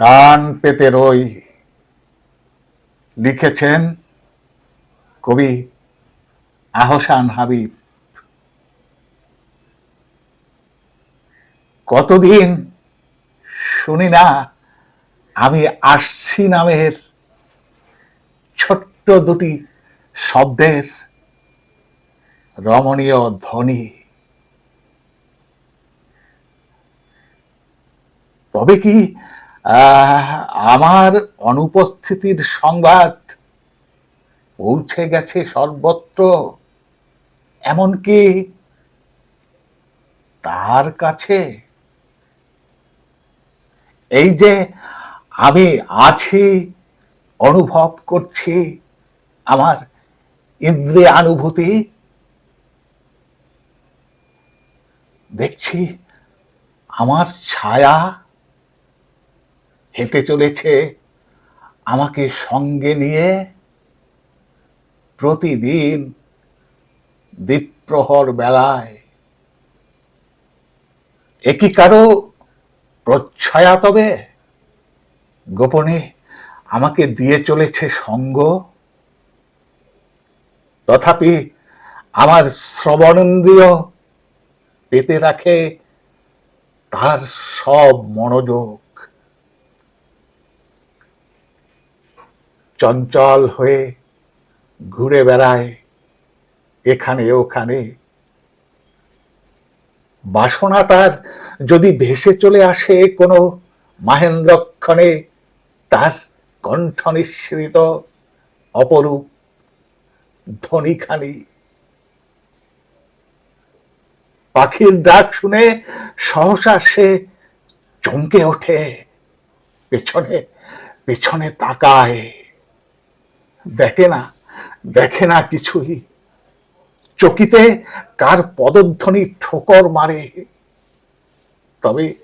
কান পেতে রই লিখেছেন কবি আহসান হাবিব। কতদিন শুনি না, আমি আসছি নামের ছোট্ট দুটি শব্দের রমণীয় ধ্বনি। তবে কি আমার অনুপস্থিতির সংবাদ পৌঁছে গেছে সর্বত্র। এমনকি তার কাছে। এই যে আমি আছি, অনুভব করছি আমার ইন্দ্রে ইন্দ্রিয়ানুভূতি, দেখছি আমার ছায়া হেঁটে চলেছে। আমাকে সঙ্গে নিয়ে প্রতিদিন দ্বীপ্রহর বেলায়। একই কারও প্রচ্ছয়া তবে? গোপনে আমাকে দিয়ে চলেছে সঙ্গ। তথাপি আমার শ্রবণেন্দ্রিয় পেতে রাখে তার সব মনোযোগ। চঞ্চল হয়ে ঘুরে বেড়ায় এখানে ওখানে। বাসনা তার যদি ভেসে চলে আসে কোনো মাহেন্দ্রক্ষণে, তার কণ্ঠ নিঃসৃত, অপরূপ, ধ্বনিখানি। পাখির ডাক শুনে সহসা সে চমকে ওঠে, পেছনে পেছনে তাকায়। দেখে না দেখে না কিছুই। চকিতে কার পদধ্বনি ঠোকর মারে? তবে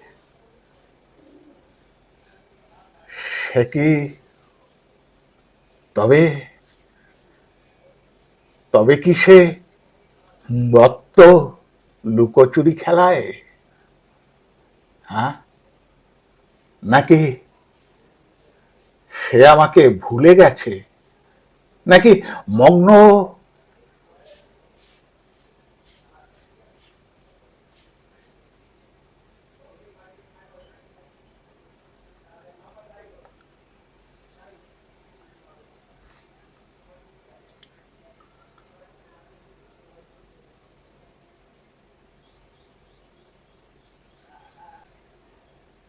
সে কি, তবে তবে কি সে মত্ত লুকোচুরি খেলায়? হ্যাঁ? নাকি সে আমাকে ভুলে গেছে? নাকি মগ্ন?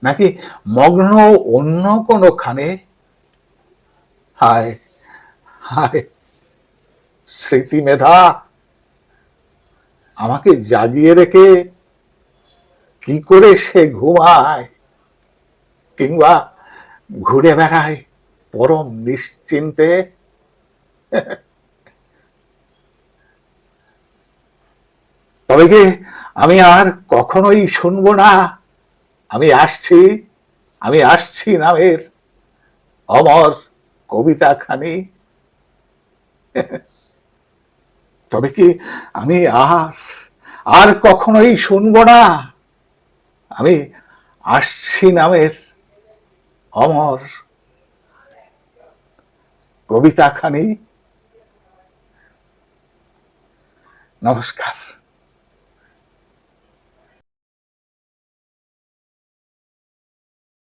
নাকি মগ্ন অন্য কোনোখানে? হায় হায়, স্মৃতি মেধা। আমাকে জাগিয়ে রেখে কি করে সে ঘুমায় কিংবা ঘুরে বেড়ায় পরম নিশ্চিন্তে? তবে কি আমি আর কখনোই শুনব না? আমি আসছি আমি আসছি নামের অমর কবিতা খানি তবে কি আমি আর আর কখনোই শুনব না? আমি আসছি নামের অমর। কবিতাখানি নমস্কার।